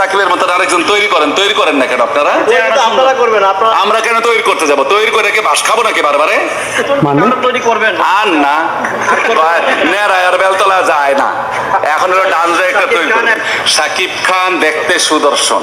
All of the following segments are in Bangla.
সাকিবের মতো আরেকজন তৈরি করেন তৈরি করেন না কেন আপনারা? আপনারা করবেন আপনারা আমরা কেন তৈরি করতে যাব? তৈরি করে কে ভাস খাব নাকি বারবারে? মানে? তৈরি করবেন। আর না। নেড়ায় আর বেলতলা যায় না। এখন হলো ডান্স একটা তৈরি। সাকিব খান দেখতে সুদর্শন।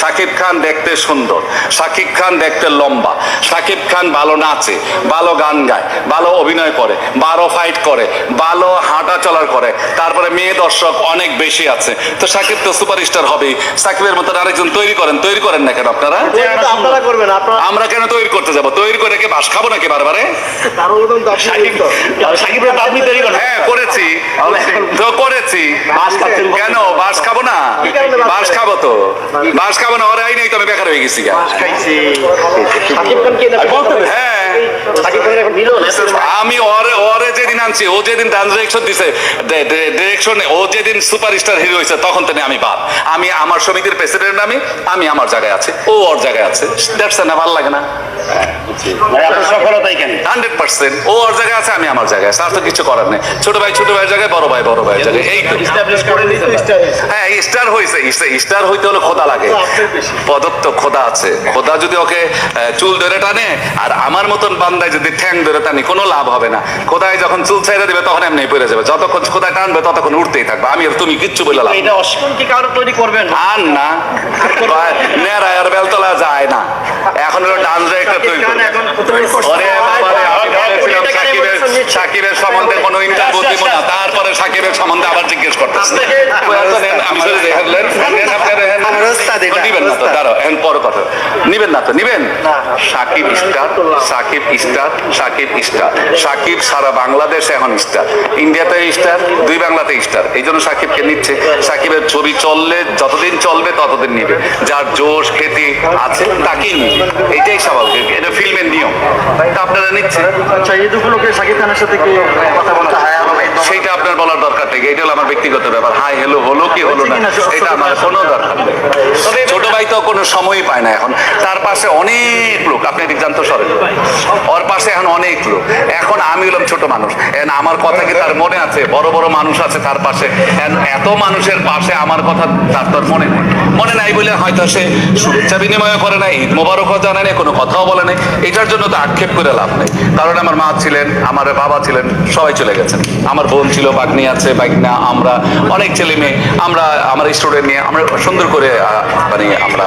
সাকিব খান দেখতে সুন্দর। সাকিব খান দেখতে লম্বা। সাকিব খান ভালো নাচে ভালো গান গায় ভালো অভিনয় করে ভালো ফাইট করে ভালো হাঁটা চলার করে। তারপরে মেয়ে দর্শক অনেক বেশি আছে। তো সাকিব তো সুপারস্টার হবেই। সাকিবের মতো আরেকজন তৈরি করেন। তৈরি করেন না কেন আপনারা? আমরা কেন তৈরি করতে যাব? তৈরি করে কি বাস খাব নাকি বারবারে? আপনি তৈরি করেন। হ্যাঁ খাচ্ছেন কেন? বাস খাব না? বাস খাব তো। বাস খাব না ওরাই নেই তো আমি বেকার হয়ে গেছি হ্যাঁ আমি ওরে ওরে যেদিন আনছি ও যেদিন ডান্স ডিরেকশন দিছে ডিরেকশন ও যেদিন সুপারস্টার হিরো হয়েছে তখন থেকে আমি বাদ। আমি আমার সমিতির প্রেসিডেন্ট আমি আমি আমার জায়গায় আছি। ও ওর জায়গায় আছে। দ্যাটস না ভালো লাগে না। আপনার সফলতা এখানে হান্ড্রেড পার্সেন্ট ও ওর জায়গায় আছে আমি আমার জায়গায় আছে। তো কিছু করার নেই। ছোট ভাই ছোট ভাইয়ের জায়গায় বড় ভাই বড় ভাইয়ের জায়গায়। এই তো। এস্টাবলিশ করে দিতে হ্যাঁ স্টার হয়েছে স্টার হইতে হলে খোদা লাগে। আপনার খোদা আছে। খোদা যদি ওকে চুল ধরে টানে আর আমার মতন বান্দায় যদি ঠ্যাং ধরে টানি কোনো লাভ হবে না। খোদায় যখন চুল ছেড়ে দিবে তখন এমনি পড়ে যাবে। যতক্ষণ খোদায় টানবে ততক্ষণ উঠতেই থাকবে। আমি আর তুমি কিচ্ছু বলে লাভ এটা অস- কি কারণে তৈরি করবেন? আর না। নেড়ায় আর বেলতলা যায় না। এখন হলো ডান্স একটা তৈরি করবে। ওরে বাবারে, আমি বলেছিলাম সাকিবের সাকিবের সম্বন্ধে কোনো ইন্টারভিউ দিব না। তারপরে সাকিবের সম্বন্ধে আবার জিজ্ঞেস করতেছে আমি চলে যাই হ্যাঁ, নেন, নেন আপনারা, হ্যাঁ, আমার ওস্তাদ এটা, নিবেন না তো দাঁড়াও এখন পরে কথা। নিবেন না তো নিবেন? Shakib star Shakib star Shakib star. Shakib সারা বাংলাদেশে এখন স্টার। ইন্ডিয়াতে স্টার দুই বাংলাতে স্টার। এই জন্য সাকিবকে নিচ্ছে। সাকিবের ছবি চললে যতদিন চলবে ততদিন নিবে। যার জোশ খ্যাতি আছে তাকেই নিবে। এটাই স্বাভাবিক এটা ফিল্মের নিয়ম। তা আপনারা নিচ্ছে আচ্ছা এই সাকিব খানের সাথে কি কথা বলা যায়? সেইটা আপনার বলার দরকার নেই এটা হলো আমার ব্যক্তিগত ব্যাপার। হাই হ্যালো হলো কি হলো না এটা আমার কোনো দরকার নেই। ছোট ভাই তো কোনো সময়ই পায় না এখন। তার পাশে অনেক লোক আপনি এদিক জানতো সরেন। ওর পাশে এখন অনেক লোক। এখন আমি হলাম ছোট মানুষ। এখন আমার কথা কি তার মনে আছে? বড় বড় মানুষ আছে তার পাশে। এত মানুষের পাশে আমার কথা তার তোর মনে নেই। মনে নাই বলে হয়তো সে শুভেচ্ছা বিনিময় করে নাই ঈদ মোবারকও জানে নাই কোনো কথাও বলে নাই। এটার জন্য তো আক্ষেপ করে লাভ নেই। কারণ আমার মা ছিলেন আমার বাবা ছিলেন সবাই চলে গেছেন। আমার বোন ছিল বাগনি আছে বাগনা আমরা অনেক ছেলে মেয়ে আমরা, আমার স্টুডেন্ট নিয়ে আমরা সুন্দর করে মানে আমরা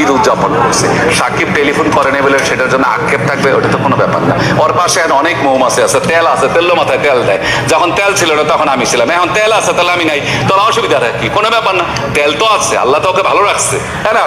ঈদ উদযাপন করছি। সাকিব টেলিফোন করে নেই বলে সেটার জন্য আক্ষেপ থাকবে, ওটা তো কোনো ব্যাপার না। ওর পাশে এখন অনেক মৌমাছি আছে, তেল আছে তেল মাথায় তেল দেয়। যখন তেল ছিল না, তখন আমি ছিলাম। এখন তেল আছে, তাহলে আমি নাই। তোর অসুবিধা কি? কোনো ব্যাপার না। তেল তো আছে, আল্লাহ তো ওকে ভালো রাখছে। হ্যাঁ না?